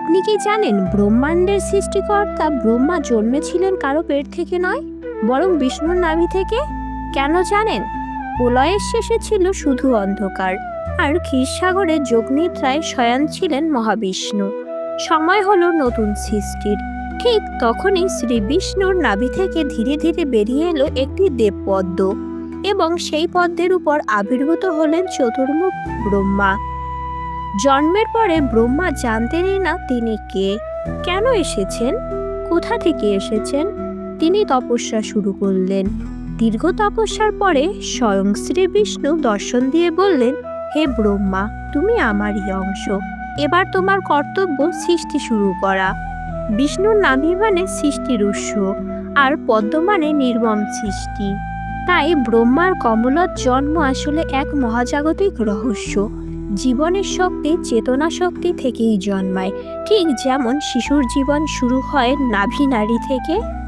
আপনি কি জানেন ব্রহ্মাণ্ডের সৃষ্টিকর্তা ব্রহ্মা জন্মেছিলেন কারও পেট থেকে নয়, বরং বিষ্ণুর নাভি থেকে? কেন জানেন? প্রলয়ের শেষে ছিল শুধু অন্ধকার, আর ক্ষীরসাগরে যোগনিদ্রায় শয়ান ছিলেন মহাবিষ্ণু। সময় হলো নতুন সৃষ্টির। ঠিক তখনই শ্রী বিষ্ণুর নাভি থেকে ধীরে ধীরে বেরিয়ে এলো একটি দেবপদ্ম, এবং সেই পদ্মের উপর আবির্ভূত হলেন চতুর্মুখ ব্রহ্মা। জন্মের পরে ব্রহ্মা জানতেনই না তিনি কে। কেন এসেছেন? কোথা থেকে এসেছেন? তিনি তপস্যা শুরু করলেন। দীর্ঘ তপস্যার পরে স্বয়ং শ্রী বিষ্ণু দর্শন দিয়ে বললেন, হে ব্রহ্মা, তুমি আমারই অংশ। এবার তোমার কর্তব্য সৃষ্টি শুরু করা। বিষ্ণুর নামই মানে সৃষ্টির উৎস, আর পদ্ম মানে নির্মম সৃষ্টি। তাই ব্রহ্মার কমলত জন্ম আসলে এক মহাজাগতিক রহস্য। জীবনের শক্তি চেতনা শক্তি থেকেই জন্মায়। ঠিক যেমন শিশুর জীবন শুরু হয় নাভি নারী থেকে।